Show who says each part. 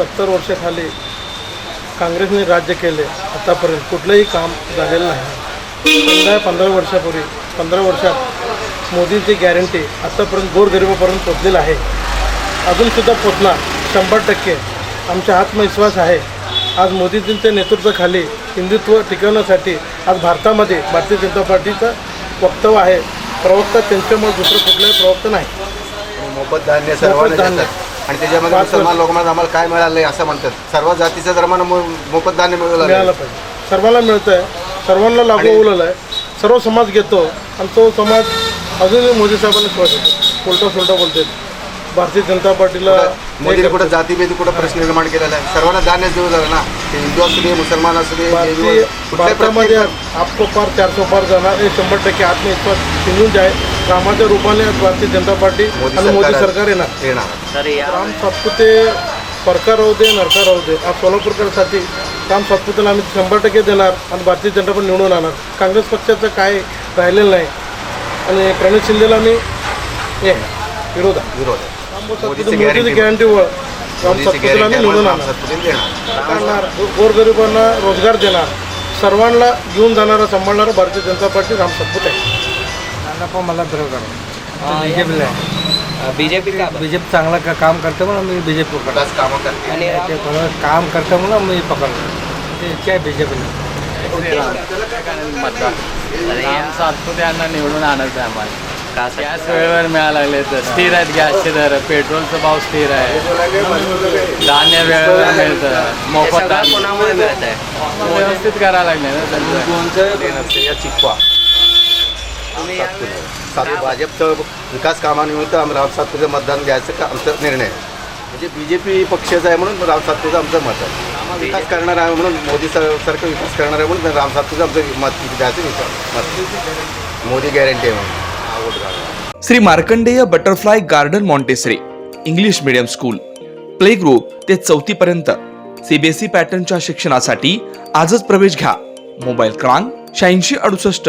Speaker 1: सत्तर वर्षाखाली काँग्रेसने राज्य केले आतापर्यंत कुठलंही काम झालेलं नाही. पंधरा पंधरा वर्षापूर्वी पंधरा वर्षात मोदींची गॅरंटी आतापर्यंत गोरगरिबापर्यंत पोचलेलं आहे. अजूनसुद्धा पोचणार शंभर टक्के. आमचा आत्मविश्वास आहे. आज मोदीजींच्या नेतृत्वाखाली हिंदुत्व टिकवण्यासाठी आज भारतामध्ये भारतीय जनता पार्टीचं वक्तव्य आहे. प्रवक्ता त्यांच्यामुळे दुसरं कुठलंही प्रवक्ता नाही.
Speaker 2: मोफत धान्य सर्वांना आणि त्याच्यामध्ये मुसलमान लोकांना आम्हाला काय मिळालं असं म्हणतात. सर्व जातीच्या धर्मानं मोफत धान्य
Speaker 1: मिळालं.
Speaker 2: मिळवलं
Speaker 1: पाहिजे. सर्वांना मिळतं आहे सर्वांना लागू होलेलं आहे सर्व समाज घेतो. आणि तो समाज अजूनही मोदी साहेबांना शिवाय उलटा सुलटा बोलते. भारतीय जनता पार्टीला
Speaker 2: मोदीने कुठं जातीभेदी कुठं प्रश्न निर्माण केलेला आहे. सर्वांना धान्य देऊ झालं ना. ते हिंदू असू दे मुसलमान असू दे
Speaker 1: भारतीय
Speaker 2: कुठल्याही
Speaker 1: भारतामध्ये
Speaker 2: प्रत्येक-
Speaker 1: आपको पार पार जाणार. हे शंभर टक्के आत्मविश्वास हिंदूंचे आहे रामाच्या रूपाने आज भारतीय जनता पार्टी
Speaker 2: मोदी
Speaker 1: आणि मोदी
Speaker 2: सरकार-
Speaker 1: येणार.
Speaker 2: येणार.
Speaker 1: राम सातपुते परका राहू दे नरका राहू दे. आज सोलापूरकरसाठी राम सातपुतेला आम्ही शंभर टक्के देणार आणि भारतीय जनता पार्टी निवडून आणणार. काँग्रेस पक्षाचं काय राहिलेलं नाही. आणि प्रणित शिंदेला मी हे विरोध आहे.
Speaker 2: विरोध मोदीची
Speaker 1: सातपुते
Speaker 2: guarantee
Speaker 1: मोदीची गॅरंटी वर राम
Speaker 2: मोदीची
Speaker 1: सातपुतेला आम्ही निवडून आणणार. गोरगरिबांना रोजगार देणार. सर्वांना घेऊन जाणारा सांभाळणारा भारतीय जनता पार्टी राम सातपुते आहे.
Speaker 3: पण मला बरोबर बीजेपीला
Speaker 4: बीजेपी का?
Speaker 3: बीजेपी चांगला का काम करते म्हणून मी बीजेपी पकडतो.
Speaker 2: कामं करते.
Speaker 4: आणि
Speaker 3: ते थोडं काम करते म्हणून मी पकडतो. ते काय बीजेपीला
Speaker 4: अरे या-
Speaker 5: राम सातपुते यांना निवडून आणायचं आहे आम्हाला? गॅस वेळेवर मिळायला लागले तर. स्थिर आहेत गॅसचे दर. पेट्रोलचा भाव स्थिर आहे. धान्य वेळेवर मिळतं.
Speaker 4: हे
Speaker 5: मोफत
Speaker 4: आहे
Speaker 5: व्यवस्थित करायला लागले ना त्यांचं
Speaker 2: चिकवा.
Speaker 4: तुम्ही या-
Speaker 2: सात भाजपचं विकास कामानिमित्त आम्ही राम सातपुते मतदान द्यायचं का आमचा निर्णय आहे. म्हणजे बी जे पी पक्षाचा आहे म्हणून राम सातपुते आमचं मत आहे. विकास करणार आहे म्हणून मोदी सर सारखं विकास करणार आहे म्हणून राम सातपुते आमचं मत द्यायचं विचार मत. मोदी गॅरंटी आहे म्हणून. हा.
Speaker 6: Shri Markandey butterfly garden Montessori English medium school. Play group ते चौथी पर्यंत. सीबीएसई पॅटर्नच्या शिक्षणासाठी आजच प्रवेश घ्या. मोबाईल क्रमांक शहाऐंशी अडुसष्ट